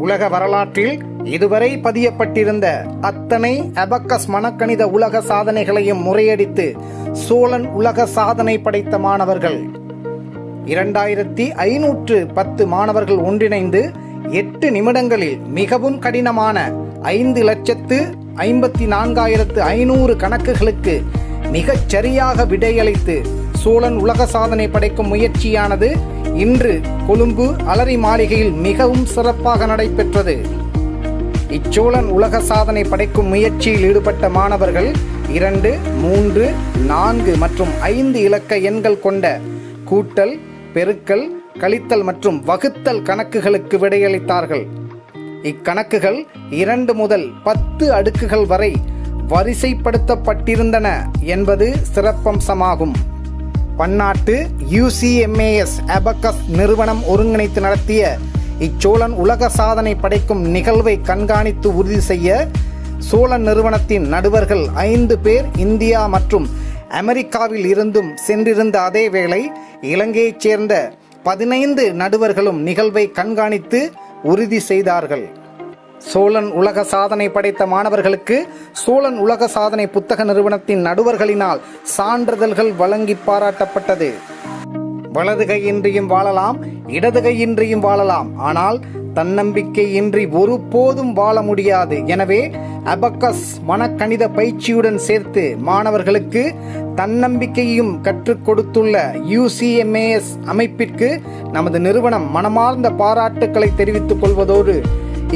உலக வரலாற்றில் இதுவரை பதியப்பட்டிருந்த அத்தனை அபக்கஸ் மனக்கணித உலக சாதனைகளையும் முறையடித்து சோழன் உலக சாதனை படைத்த மாணவர்கள். இரண்டாயிரத்தி ஐநூற்று பத்து மாணவர்கள் ஒன்றிணைந்து எட்டு நிமிடங்களில் மிகவும் கடினமான ஐந்து லட்சத்து ஐம்பத்தி நான்காயிரத்து ஐநூறு கணக்குகளுக்கு மிகச் சரியாக விடையளித்து சோழன் உலக சாதனை படைக்கும் முயற்சியானது இன்று கொழும்பு அலரி மாளிகையில் மிகவும் சிறப்பாக நடைபெற்றது. இச்சோழன் உலக சாதனை படைக்கும் முயற்சியில் ஈடுபட்ட மாணவர்கள் இரண்டு மூன்று நான்கு மற்றும் ஐந்து இலக்க எண்கள் கொண்ட கூட்டல் பெருக்கல் கழித்தல் மற்றும் வகுத்தல் கணக்குகளுக்கு விடையளித்தார்கள். இக்கணக்குகள் இரண்டு முதல் பத்து அடுக்குகள் வரை வரிசைப்படுத்தப்பட்டிருந்தன என்பது சிறப்பம்சமாகும். பன்னாட்டு யூசிஎம்ஏஎஸ் அபக்கஸ் நிறுவனம் ஒருங்கிணைத்து நடத்திய இச்சோழன் உலக சாதனை படைக்கும் நிகழ்வை கண்காணித்து உறுதி செய்ய சோழன் நிறுவனத்தின் நடுவர்கள் ஐந்து பேர் இந்தியா மற்றும் அமெரிக்காவில் இருந்தும் சென்றிருந்த அதே வேளை இலங்கையைச் சேர்ந்த பதினைந்து நடுவர்களும் நிகழ்வை கண்காணித்து உறுதி செய்தார்கள். சோழன் உலக சாதனை படைத்த மாணவர்களுக்கு சோழன் உலக சாதனை புத்தக நிறுவனத்தின் நடுவர்களினால் சான்றிதழ்கள் வழங்கி பாராட்டப்பட்டது. வலது கையின்றியும் வாழலாம் இடது கையின்றியும் வாழலாம். ஆனால் தன்னம்பிக்கை இன்றி ஒருபோதும் வாழ முடியாது. எனவே அபக்கஸ் மனக்கணித பயிற்சியுடன் சேர்த்து மாணவர்களுக்கு தன்னம்பிக்கையும் கற்றுக் கொடுத்துள்ள யூசிஎம்ஏஎஸ் அமைப்பிற்கு நமது நிறுவனம் மனமார்ந்த பாராட்டுக்களை தெரிவித்துக் கொள்வதோடு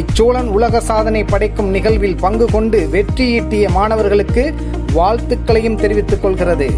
இச்சோழன் உலக சாதனை படைக்கும் நிகழ்வில் பங்கு கொண்டு வெற்றியீட்டிய மாணவர்களுக்கு வாழ்த்துக்களையும் தெரிவித்துக் கொள்கிறது.